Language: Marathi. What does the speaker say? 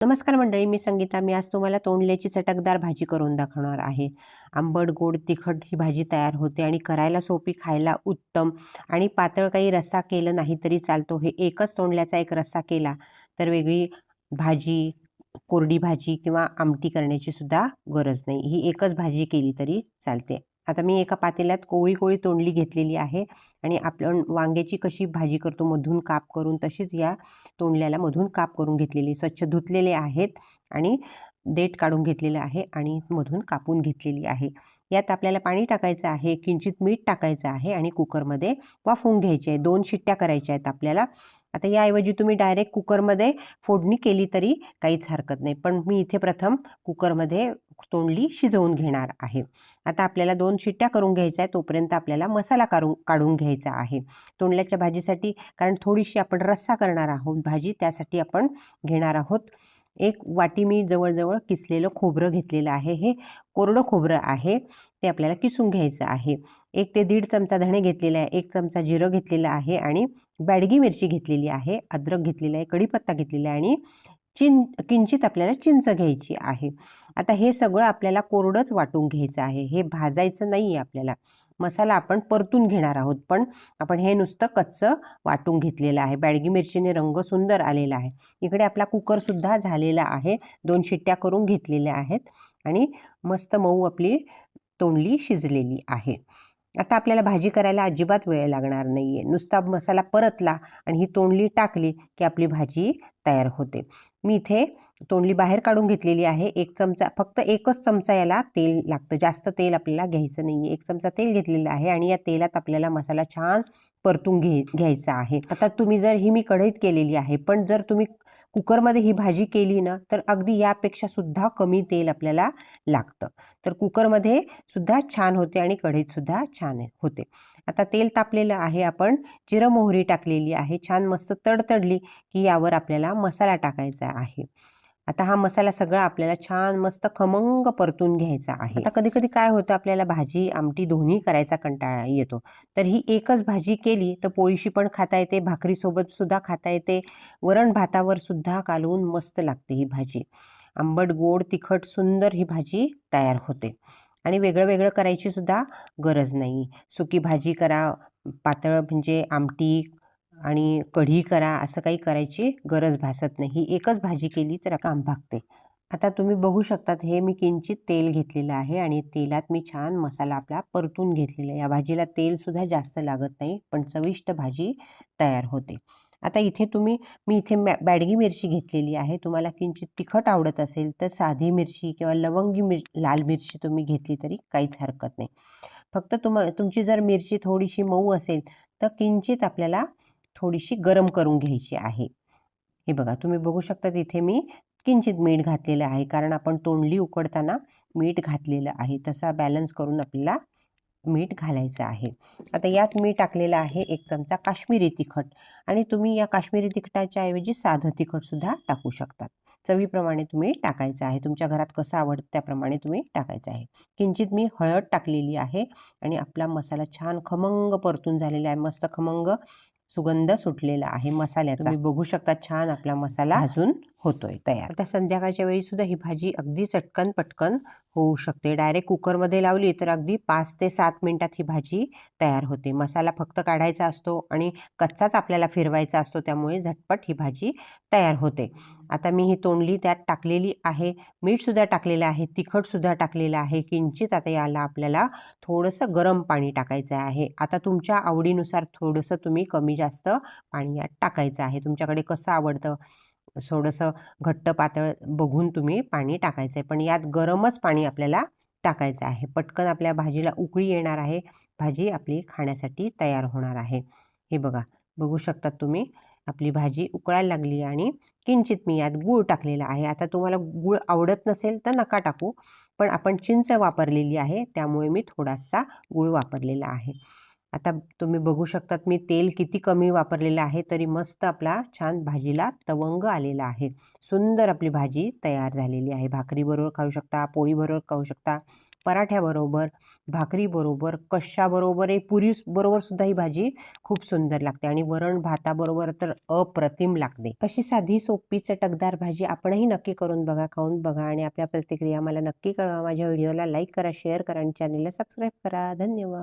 नमस्कार मंडळी मी संगीता. मी आज तुम्हाला तोंडल्याची चटकदार भाजी करून दाखवणार आहे. आंबट गोड तिखट ही भाजी तयार होते आणि करायला सोपी खायला उत्तम आणि पातळ काही रस्सा केलं नाही तरी चालतो. हे एकच तोंडल्याचा एक रस्सा केला तर वेगळी भाजी कोरडी भाजी किंवा आमटी करण्याची सुद्धा गरज नाही. ही एकच भाजी केली तरी चालते. आता मी एका पातेल्यात कोळी कोळी तोंडली घेतलेली आहे आणि आपण वांग्याची कशी भाजी करतो मधून काप करून तशीच या तोंडल्याला मधून काप करून घेतलेली स्वच्छ धुतलेले आहेत आणि देठ काढून घेतलेलं आहे आणि मधून कापून घेतलेली आहे. यात आपल्याला पाणी टाकायचं आहे किंचित मीठ टाकायचं आहे आणि कुकरमध्ये वाफवून घ्यायचे आहे. दोन शिट्ट्या करायच्या आहेत आपल्याला. आता याऐवजी तुम्ही डायरेक्ट कुकरमध्ये फोडणी केली तरी काहीच हरकत नाही. पण मी इथे प्रथम कुकरमध्ये तोंडली शिजवून घेणार आहे. आता आपल्याला दोन शिट्ट्या करून घ्यायच्या आहे तोपर्यंत आपल्याला मसाला काढून काढून घ्यायचा आहे. तोंडल्याच्या भाजीसाठी कारण थोडीशी आपण रस्सा करणार आहोत भाजी त्यासाठी आपण घेणार आहोत एक वाटी मी जवळजवळ किसलेलं खोबरं घेतलेलं आहे. हे कोरडं खोबरं आहे. ते आपल्याला किसून घ्यायचं आहे. एक ते दीड चमचा धणे घेतलेला आहे. एक चमचा जिरं घेतलेलं आहे आणि बॅडगी मिरची घेतलेली आहे. अद्रक घेतलेला आहे. कढीपत्ता घेतलेला आहे आणि चिं किंचित आपल्याला चिंच घ्यायची आहे. आता हे सगळं आपल्याला कोरडंच वाटून घ्यायचं आहे. हे भाजायचं नाही आहे आपल्याला. मसाला आपण परतून घेणार आहोत. पण आपण हे नुसतं कच्चं वाटून घेतलेलं आहे. बॅडगी मिरचीने रंग सुंदर आलेला आहे. इकडे आपला कुकरसुद्धा झालेला आहे. दोन शिट्ट्या करून घेतलेल्या आहेत. आणि मस्त मऊ आपली तोंडली शिजलेली आहे. आता आपल्याला भाजी करायला अजिबात वेळ लागणार नाही आहे नुसता मसाला परतला आणि ही तोंडली टाकली की आपली भाजी तयार होते. मी इथे तोंडली बाहेर काढून घेतलेली आहे. एक चमचा फक्त एकच चमचा याला तेल लागतं. जास्त तेल आपल्याला घ्यायचं नाही आहे एक चमचा तेल घेतलेलं आहे आणि या तेलात आपल्याला मसाला छान परतून घे घ्यायचा आहे. आता तुम्ही जर ही मी कढईत केलेली आहे पण जर तुम्ही कुकरमध्ये ही भाजी केली ना तर अगदी यापेक्षा सुद्धा कमी तेल आपल्याला लागतं. तर कुकरमध्ये सुद्धा छान होते आणि कढईतसुद्धा छान होते. आता तेल तापलेलं आहे आपण जिरं मोहरी टाकलेली आहे. छान मस्त तडतडली की यावर आपल्याला मसाला टाकायचा आहे. आता हा मसाला सगळा आपल्याला छान मस्त खमंग परतून घ्यायचा आहे. आता कधी कधी काय होतं आपल्याला भाजी आमटी दोन्ही करायचा कंटाळा येतो. तर ही एकच भाजी केली तर पोळीशी पण खाता येते भाकरीसोबत सुद्धा खाता येते. वरण भातावर सुद्धा कालवून मस्त लागते ही भाजी. आंबट गोड तिखट सुंदर ही भाजी तयार होते. आणि वेगळं वेगळं करायची सुद्धा गरज नाही. सुकी भाजी करा पातळ म्हणजे आमटी आणि कढी करा असं काही करायची गरज भासत नाही. ही एकच भाजी केली तर काम भागते. आता तुम्ही बघू शकतात हे मी किंचित तेल घेतलेलं आहे आणि तेलात मी छान मसाला आपला परतून घेतलेला आहे. या भाजीला तेलसुद्धा जास्त लागत नाही पण चविष्ट भाजी तयार होते. आता इथे तुम्ही मी इथे मॅ बॅडगी मिरची घेतलेली आहे. तुम्हाला किंचित तिखट आवडत असेल तर साधी मिरची किंवा लवंगी मिर लाल मिरची तुम्ही घेतली तरी काहीच हरकत नाही. फक्त तुम तुमची जर मिरची थोडीशी मऊ असेल तर किंचित आपल्याला थोडीशी गरम करून घ्यायची आहे. हे बघा तुम्ही बघू शकता तिथे मी किंचित मीठ घातलेलं आहे कारण आपण तोंडली उकडताना मीठ घातलेलं आहे तसा बॅलन्स करून आपल्याला मीठ घालायचं आहे. आता यात मी टाकलेलं आहे एक चमचा काश्मीरी तिखट आणि तुम्ही या काश्मीरी तिखटाच्या ऐवजी साधं तिखटसुद्धा टाकू शकतात चवीप्रमाणे तुम्ही टाकायचं आहे तुमच्या घरात कसं आवडतं त्याप्रमाणे तुम्ही टाकायचं आहे. किंचित मी हळद टाकलेली आहे आणि आपला मसाला छान खमंग परतून झालेला आहे मस्त खमंग सुगंध सुटलेला आहे मसाल्याचा. तुम्ही बघू शकता छान आपला मसाला भाजून होतोय तयार. आता संध्याकाळच्या वेळी सुद्धा ही भाजी अगदी चटकन पटकन होऊ शकते. डायरेक्ट कुकरमध्ये लावली तर अगदी पाच ते सात मिनिटात ही भाजी तयार होते. मसाला फक्त काढायचा असतो आणि कच्चाच आपल्याला फिरवायचा असतो. त्यामुळे झटपट ही भाजी तयार होते. आता मी ही तोंडली त्यात टाकलेली आहे मीठसुद्धा टाकलेलं आहे तिखटसुद्धा टाकलेलं आहे. किंचित आता याला आपल्याला थोडंसं गरम पाणी टाकायचं आहे. आता तुमच्या आवडीनुसार थोडंसं तुम्ही कमी जास्त पाणी यात टाकायचं आहे. तुमच्याकडे कसं आवडतं? थोडंसं घट्ट पातळ बघून तुम्ही पाणी टाकायचं आहे. पण यात गरमच पाणी आपल्याला टाकायचं आहे. पटकन आपल्या भाजीला उकळी येणार आहे. भाजी आपली खाण्यासाठी तयार होणार आहे. हे बघा बघू शकतात तुम्ही. आपली भाजी उकळायला लागली आणि किंचित मी यात गूळ टाकलेला आहे. आता तुम्हाला गूळ आवडत नसेल तर नका टाकू पण आपण चिंच वापरलेली आहे त्यामुळे मी थोडासा गूळ वापरलेला आहे. आता तुम्ही बघू शकतात मी तेल किती कमी वापरलेलं आहे तरी मस्त आपला छान भाजीला तवंग आलेला आहे. सुंदर आपली भाजी तयार झालेली आहे. भाकरीबरोबर खाऊ शकता पोळीबरोबर खाऊ शकता. पराठ्याबरोबर भाकरीबरोबर कशाबरोबरही पुरी बरोबर सुद्धा ही भाजी खूप सुंदर लागते आणि वरण भाताबरोबर तर अप्रतिम लागते. अशी साधी सोपी चटकदार भाजी आपणही नक्की करून बघा खाऊन बघा आणि आपल्या प्रतिक्रिया मला नक्की कळवा. माझ्या व्हिडिओला लाईक करा शेअर करा आणि चॅनलला सबस्क्राईब करा. धन्यवाद.